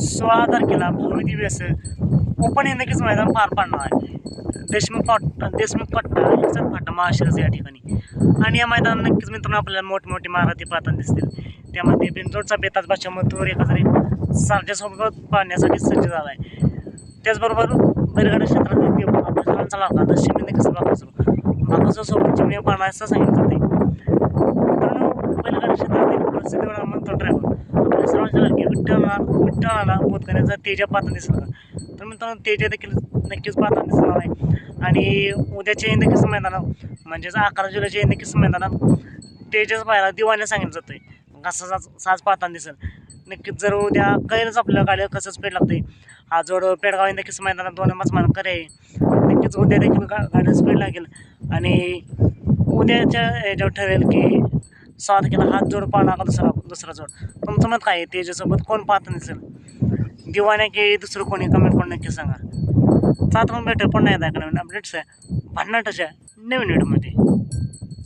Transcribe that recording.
सोळा तारखेला भव्य दिवस ओपन हे नक्कीच मैदान पार पाडणार आहे. देशमुख पाट देशमुख पट्टा एकसठ फाटा महाशिरस या ठिकाणी. आणि या मैदानात नक्कीच मित्रांनो आपल्याला मोठमोठे माराती पाहताना दिसतील. त्यामध्ये बिंदोडचा बेताज भाषा मथुर एखादरी सारख्यासोबत पाहण्यासाठी सज्ज झाला आहे त्याचबरोबर बैलगाडा क्षेत्रातील ते आपल्या सरांचा लावला तर शिमेने कसं बाबासाहेब बाबासाहेबसोबत चिमणे पाहण्याचं असं सांगितलं जाते मित्रांनो बैलगाडा क्षेत्रातील प्रसिद्ध मंत्र ड्रायव्हर आपल्या सर्वांच्या लाडके विठ्ठलाला बोध करण्याचा तेजा पाहताना दिसला तर मित्रांनो तेजा देखील नक्कीच पाहताना दिसणार आहे. आणि उद्याच्या हिंद मैदानात म्हणजेच अकरा जुलैच्या हिंद मैदानात तेजच पाहायला दिवाने सांगितलं जातं आहे असं साज साज पाहताना दिसेल. नक्कीच जर उद्या कळेलच आपल्या गाडी कसं स्पीड लागते हा जोड पेडगाव हिंद किस मैदानात दोन मच मान करे नक्कीच उद्या देखील गा गाडी स्पीड लागेल. आणि उद्याच्या याच्यावर ठरेल की सात केला हात जोड पाहणार का दुसरा दुसरा जोड. तुमचं मत काय आहे? त्याच्यासोबत कोण पाहत नसेल दिवाण्या की दुसरं कोणी? कमेंट करून नक्की सांगा. सात मग भेटेल. पण नाही दाखवणार अपडेट्स आहे. भन्नाट अशा नवीन व्हिडिओमध्ये